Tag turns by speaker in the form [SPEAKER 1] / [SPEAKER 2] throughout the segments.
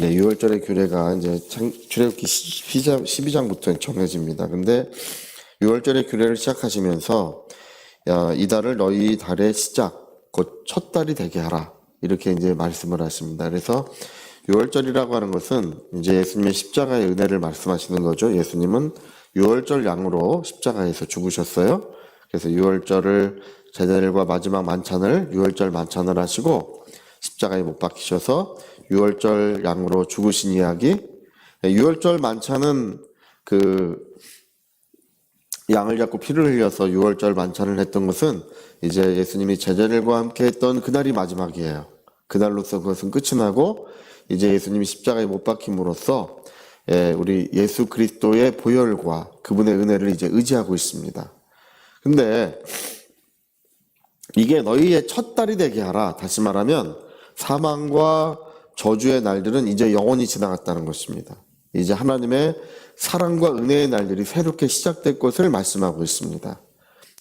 [SPEAKER 1] 네, 6월절의 규례가 이제 창- 출애굽기 12장, 12장부터 정해집니다. 근데 6월절의 규례를 시작하시면서 야, 이 달을 너희 달의 시작, 곧 첫 달이 되게 하라. 이렇게 이제 말씀을 하십니다. 그래서 6월절이라고 하는 것은 이제 예수님의 십자가의 은혜를 말씀하시는 거죠. 예수님은 6월절 양으로 십자가에서 죽으셨어요. 그래서 6월절을 제자들과 마지막 만찬을 6월절 만찬을 하시고 십자가에 못 박히셔서 6월절 양으로 죽으신 이야기. 6월절 만찬은 그 양을 잡고 피를 흘려서 6월절 만찬을 했던 것은 이제 예수님이 제자들과 함께 했던 그날이 마지막이에요. 그날로서 그것은 끝이 나고 이제 예수님이 십자가에 못 박힘으로써 예, 우리 예수 그리스도의 보혈과 그분의 은혜를 이제 의지하고 있습니다. 근데 이게 너희의 첫 달이 되게 하라. 다시 말하면 사망과 저주의 날들은 이제 영원히 지나갔다는 것입니다. 이제 하나님의 사랑과 은혜의 날들이 새롭게 시작될 것을 말씀하고 있습니다.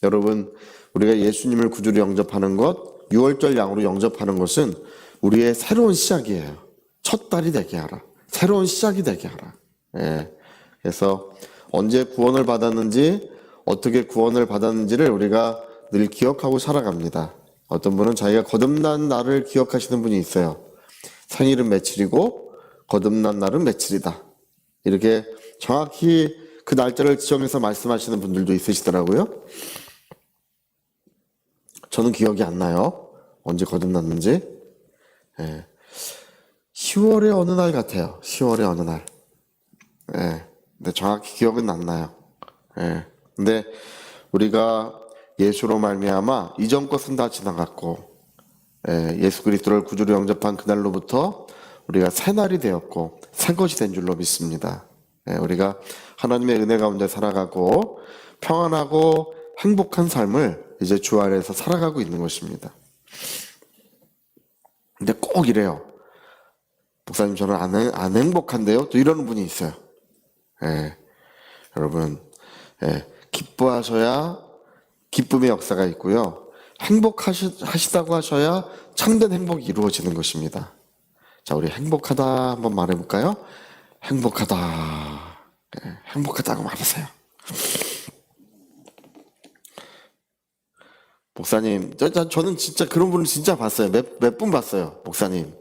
[SPEAKER 1] 여러분, 우리가 예수님을 구주로 영접하는 것, 6월절 양으로 영접하는 것은 우리의 새로운 시작이에요. 첫 달이 되게 하라. 새로운 시작이 되게 하라. 예. 그래서 언제 구원을 받았는지, 어떻게 구원을 받았는지를 우리가 늘 기억하고 살아갑니다. 어떤 분은 자기가 거듭난 날을 기억하시는 분이 있어요. 생일은 며칠이고 거듭난 날은 며칠이다. 이렇게 정확히 그 날짜를 지정해서 말씀하시는 분들도 있으시더라고요. 저는 기억이 안 나요. 언제 거듭났는지. 예. 10월의 어느 날 같아요. 10월의 어느 날. 예. 근데 정확히 기억은 안 나요. 예. 근데 우리가 예수로 말미암아 이전 것은 다 지나갔고 예, 예수 그리스도를 구주로 영접한 그날로부터 우리가 새 날이 되었고 새 것이 된 줄로 믿습니다. 예, 우리가 하나님의 은혜 가운데 살아가고 평안하고 행복한 삶을 이제 주 안에서 살아가고 있는 것입니다. 근데 꼭 이래요. 목사님 저는 안, 행- 안 행복한데요? 또 이러는 분이 있어요. 예, 여러분, 예, 기뻐하셔야 기쁨의 역사가 있고요. 행복하시다고 하셔야 참된 행복이 이루어지는 것입니다. 자, 우리 행복하다 한번 말해볼까요? 행복하다. 예, 행복하다고 말하세요. 목사님, 저, 저, 저는 진짜 그런 분을 진짜 봤어요. 몇, 몇 분 봤어요. 목사님.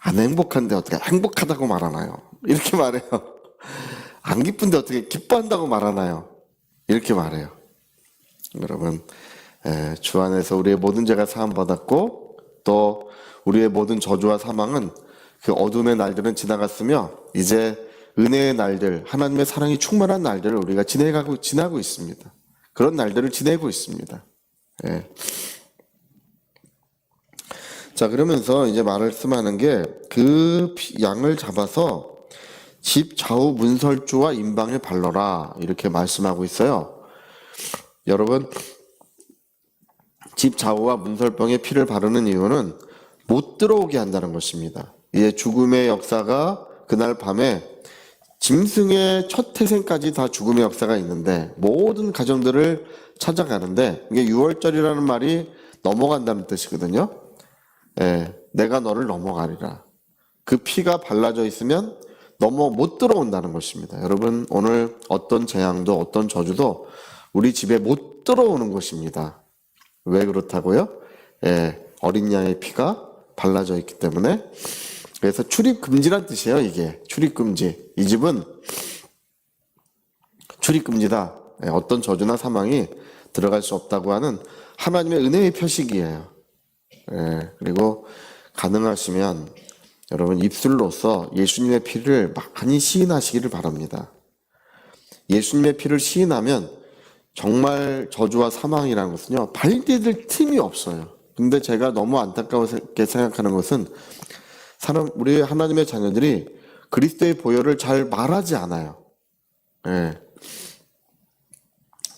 [SPEAKER 1] 안 행복한데 어떻게 행복하다고 말하나요? 이렇게 말해요. 안 기쁜데 어떻게 기뻐한다고 말하나요? 이렇게 말해요. 여러분, 에, 주 안에서 우리의 모든 죄가 사함 받았고, 또 우리의 모든 저주와 사망은 그 어둠의 날들은 지나갔으며, 이제 은혜의 날들, 하나님의 사랑이 충만한 날들을 우리가 지내가고, 지나고 있습니다. 그런 날들을 지내고 있습니다. 예. 자, 그러면서 이제 말씀하는 게 그 양을 잡아서 집 좌우 문설주와 임방에 발라라. 이렇게 말씀하고 있어요. 여러분, 집 좌우와 문설병에 피를 바르는 이유는 못 들어오게 한다는 것입니다. 이제 죽음의 역사가 그날 밤에 짐승의 첫 태생까지 다 죽음의 역사가 있는데 모든 가정들을 찾아가는데 이게 6월절이라는 말이 넘어간다는 뜻이거든요. 예, 내가 너를 넘어가리라. 그 피가 발라져 있으면 넘어 못 들어온다는 것입니다. 여러분 오늘 어떤 재앙도 어떤 저주도 우리 집에 못 들어오는 것입니다. 왜 그렇다고요? 예, 어린 양의 피가 발라져 있기 때문에 그래서 출입 금지란 뜻이에요. 이게 출입 금지. 이 집은 출입 금지다. 예, 어떤 저주나 사망이 들어갈 수 없다고 하는 하나님의 은혜의 표식이에요. 예, 그리고 가능하시면 여러분 입술로서 예수님의 피를 많이 시인하시기를 바랍니다. 예수님의 피를 시인하면 정말 저주와 사망이라는 것은요 발 디딜 틈이 없어요. 근데 제가 너무 안타깝게 생각하는 것은 사람 우리 하나님의 자녀들이 그리스도의 보혈을 잘 말하지 않아요. 예.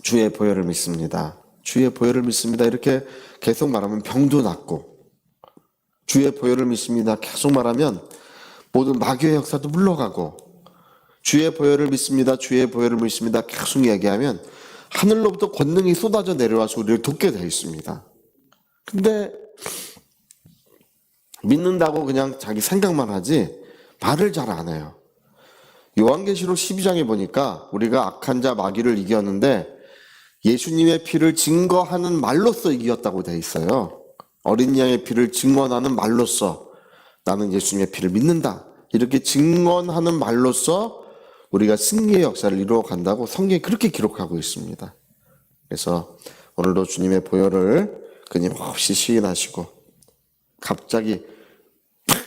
[SPEAKER 1] 주의 보혈을 믿습니다. 주의 보혈을 믿습니다. 이렇게 계속 말하면 병도 낫고 주의 보혈을 믿습니다. 계속 말하면 모든 마귀의 역사도 물러가고 주의 보혈을 믿습니다. 주의 보혈을 믿습니다. 계속 얘기하면 하늘로부터 권능이 쏟아져 내려와서 우리를 돕게 되어 있습니다. 근데 믿는다고 그냥 자기 생각만 하지 말을 잘 안 해요. 요한계시록 12장에 보니까 우리가 악한 자 마귀를 이겼는데 예수님의 피를 증거하는 말로써 이겼다고 돼 있어요. 어린 양의 피를 증언하는 말로써 나는 예수님의 피를 믿는다. 이렇게 증언하는 말로써 우리가 승리의 역사를 이루어 간다고 성경이 그렇게 기록하고 있습니다. 그래서 오늘도 주님의 보혈을 끊임없이 시인하시고 갑자기 팍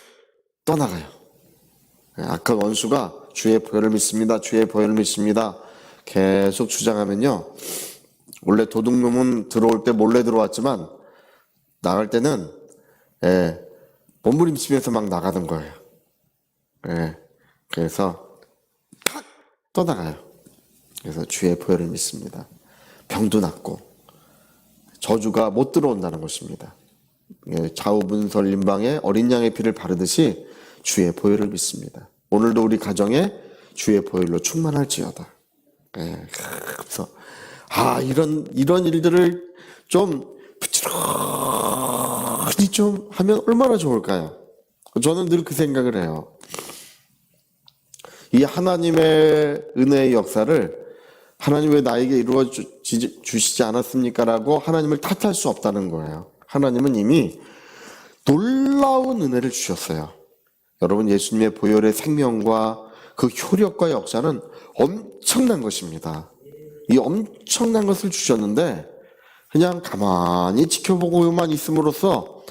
[SPEAKER 1] 떠나가요. 악한 원수가 주의 보혈을 믿습니다. 주의 보혈을 믿습니다. 계속 주장하면요. 원래 도둑놈은 들어올 때 몰래 들어왔지만 나갈 때는 예, 몸부림치면서 막 나가는 거예요. 예, 그래서 탁 떠나가요. 그래서 주의 보혈을 믿습니다. 병도 낫고 저주가 못 들어온다는 것입니다. 예, 좌우문설 임방에 어린 양의 피를 바르듯이 주의 보혈을 믿습니다. 오늘도 우리 가정에 주의 보혈로 충만할지어다. 예, 그래서 아 이런 이런 일들을 좀 부지런히 좀 하면 얼마나 좋을까요? 저는 늘 그 생각을 해요. 이 하나님의 은혜의 역사를 하나님 왜 나에게 이루어 주시지 않았습니까 라고 하나님을 탓할 수 없다는 거예요. 하나님은 이미 놀라운 은혜를 주셨어요. 여러분 예수님의 보혈의 생명과 그 효력과 역사는 엄청난 것입니다. 이 엄청난 것을 주셨는데 그냥 가만히 지켜보고만 있음으로써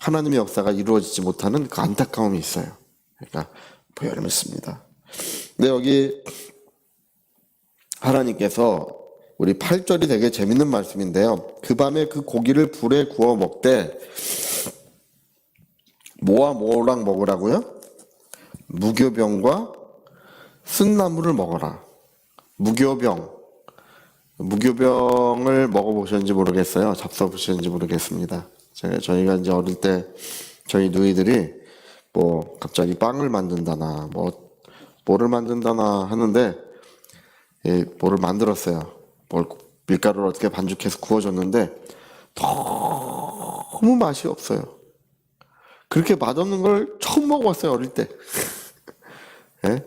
[SPEAKER 1] 하나님의 역사가 이루어지지 못하는 그 안타까움이 있어요. 그러니까 보혈을 믿습니다. 근데 여기 하나님께서 우리 8절이 되게 재밌는 말씀인데요. 그 밤에 그 고기를 불에 구워 먹되 뭐와 뭐랑 먹으라고요? 무교병과 쓴나물을 먹어라. 무교병. 무교병을 먹어보셨는지 모르겠어요. 잡숴보셨는지 모르겠습니다. 저희가 이제 어릴 때 저희 누이들이 뭐 갑자기 빵을 만든다나 뭐 뭐를 만든다나 하는데 예, 뭐를 만들었어요. 뭘 밀가루를 어떻게 반죽해서 구워줬는데 너무 맛이 없어요. 그렇게 맛없는 걸 처음 먹어봤어요 어릴 때. 예?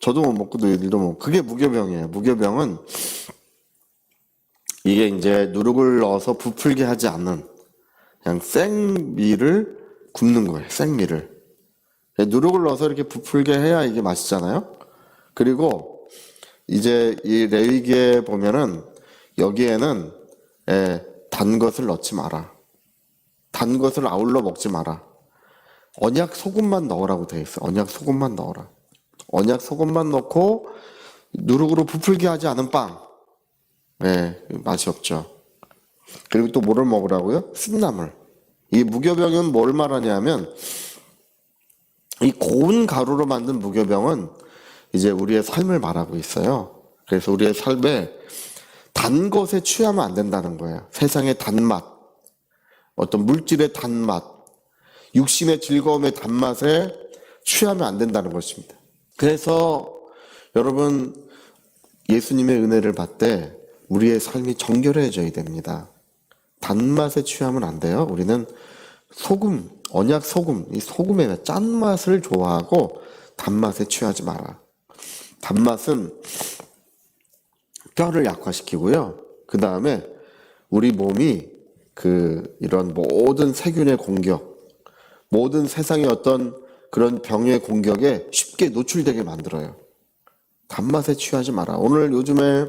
[SPEAKER 1] 저도 못 먹고 너희들도 못. 그게 무교병이에요. 무교병은 이게 이제 누룩을 넣어서 부풀게 하지 않는 그냥 생미를 굽는 거예요. 생미를. 누룩을 넣어서 이렇게 부풀게 해야 이게 맛있잖아요. 그리고 이제 이 레위기에 보면은 여기에는 예, 단 것을 넣지 마라. 단 것을 아울러 먹지 마라. 언약 소금만 넣으라고 돼 있어. 언약 소금만 넣어라. 언약 소금만 넣고 누룩으로 부풀게 하지 않은 빵. 예, 맛이 없죠. 그리고 또 뭐를 먹으라고요? 쓴나물. 이 무교병은 뭘 말하냐면 이 고운 가루로 만든 무교병은 이제 우리의 삶을 말하고 있어요. 그래서 우리의 삶에 단 것에 취하면 안 된다는 거예요. 세상의 단맛, 어떤 물질의 단맛, 육신의 즐거움의 단맛에 취하면 안 된다는 것입니다. 그래서 여러분 예수님의 은혜를 받되 우리의 삶이 정결해져야 됩니다. 단맛에 취하면 안 돼요. 우리는 소금, 언약 소금, 이 소금의 짠맛을 좋아하고 단맛에 취하지 마라. 단맛은 뼈를 약화시키고요. 그 다음에 우리 몸이 그 이런 모든 세균의 공격, 모든 세상의 어떤 그런 병의 공격에 쉽게 노출되게 만들어요. 단맛에 취하지 마라. 오늘 요즘에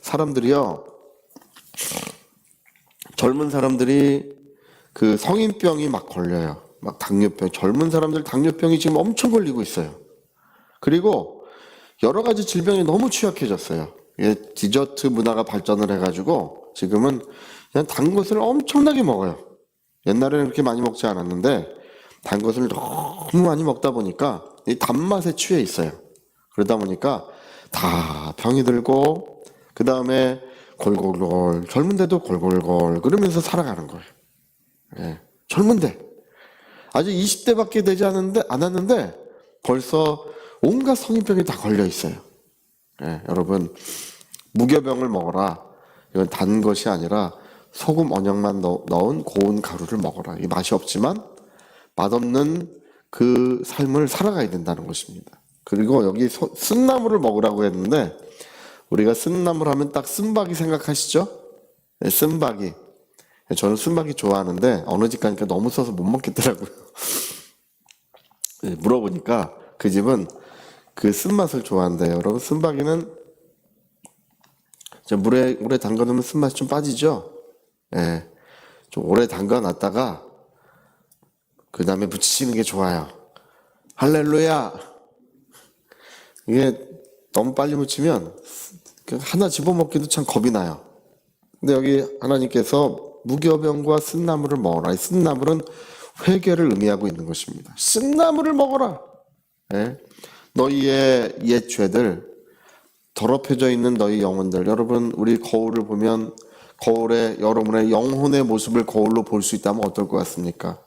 [SPEAKER 1] 사람들이요, 젊은 사람들이 그 성인병이 막 걸려요. 막 당뇨병. 젊은 사람들 당뇨병이 지금 엄청 걸리고 있어요. 그리고 여러 가지 질병이 너무 취약해졌어요. 이게 디저트 문화가 발전을 해가지고 지금은 그냥 단 것을 엄청나게 먹어요. 옛날에는 그렇게 많이 먹지 않았는데 단 것을 너무 많이 먹다 보니까 이 단맛에 취해 있어요. 그러다 보니까 다 병이 들고 그 다음에 골골골 젊은데도 골골골 그러면서 살아가는 거예요. 예, 젊은데 아직 20대밖에 되지 않았는데 않았는데 벌써 온갖 성인병이 다 걸려 있어요. 예, 여러분 무교병을 먹어라. 이건 단 것이 아니라 소금 언약만 넣- 넣은 고운 가루를 먹어라. 이 맛이 없지만 맛없는 그 삶을 살아가야 된다는 것입니다. 그리고 여기 소- 쓴나물을 먹으라고 했는데 우리가 쓴나물 하면 딱 쓴박이 생각하시죠? 네, 쓴박이. 저는 쓴박이 좋아하는데 어느 집 가니까 너무 써서 못 먹겠더라고요. 네, 물어보니까 그 집은 그 쓴맛을 좋아한대요. 여러분 쓴박이는 이제 물에 오래 담가 놓으면 쓴맛이 좀 빠지죠. 예. 좀 오래 담가 놨다가 그 다음에 무치시는 게 좋아요. 할렐루야. 이게 너무 빨리 묻히면 그 하나 집어먹기도 참 겁이 나요. 근데 여기 하나님께서 무교병과 쓴나물을 먹어라. 이 쓴나물은 회개를 의미하고 있는 것입니다. 쓴나물을 먹어라. 예? 너희의 옛 죄들, 더럽혀져 있는 너희 영혼들. 여러분, 우리 거울을 보면 거울에 여러분의 영혼의 모습을 거울로 볼 수 있다면 어떨 것 같습니까?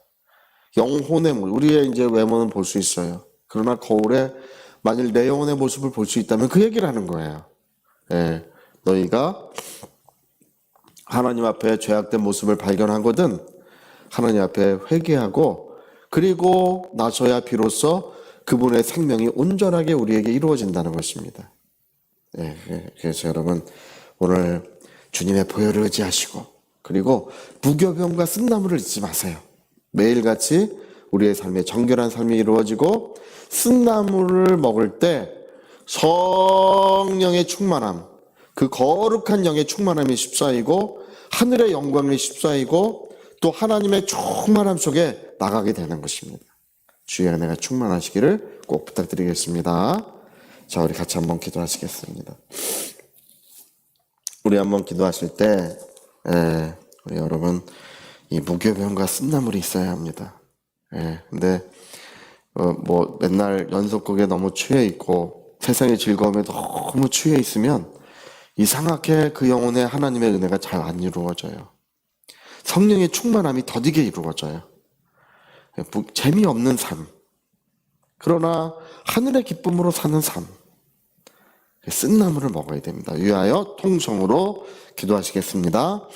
[SPEAKER 1] 영혼의 모습, 우리의 이제 외모는 볼 수 있어요. 그러나 거울에 만일 내 영혼의 모습을 볼 수 있다면 그 얘기를 하는 거예요. 예, 너희가 하나님 앞에 죄악된 모습을 발견하거든 하나님 앞에 회개하고 그리고 나서야 비로소 그분의 생명이 온전하게 우리에게 이루어진다는 것입니다. 예, 예, 그래서 여러분 오늘 주님의 보혈을 의지하시고 그리고 무교병과 쓴나물을 잊지 마세요. 매일같이 우리의 삶에 정결한 삶이 이루어지고 쓴나물을 먹을 때 성령의 충만함, 그 거룩한 영의 충만함이 십사이고 하늘의 영광이 십사이고 또 하나님의 충만함 속에 나가게 되는 것입니다. 주의 은혜가 충만하시기를 꼭 부탁드리겠습니다. 자, 우리 같이 한번 기도하시겠습니다. 우리 한번 기도하실 때, 예, 우리 여러분, 이 무교병과 쓴나물이 있어야 합니다. 예, 근데, 어, 뭐, 맨날 연속극에 너무 취해 있고, 세상의 즐거움에 너무 취해 있으면, 이상하게 그 영혼의 하나님의 은혜가 잘 안 이루어져요. 성령의 충만함이 더디게 이루어져요. 무- 재미없는 삶. 그러나 하늘의 기쁨으로 사는 삶. 쓴나물을 먹어야 됩니다. 위하여 통성으로 기도하시겠습니다.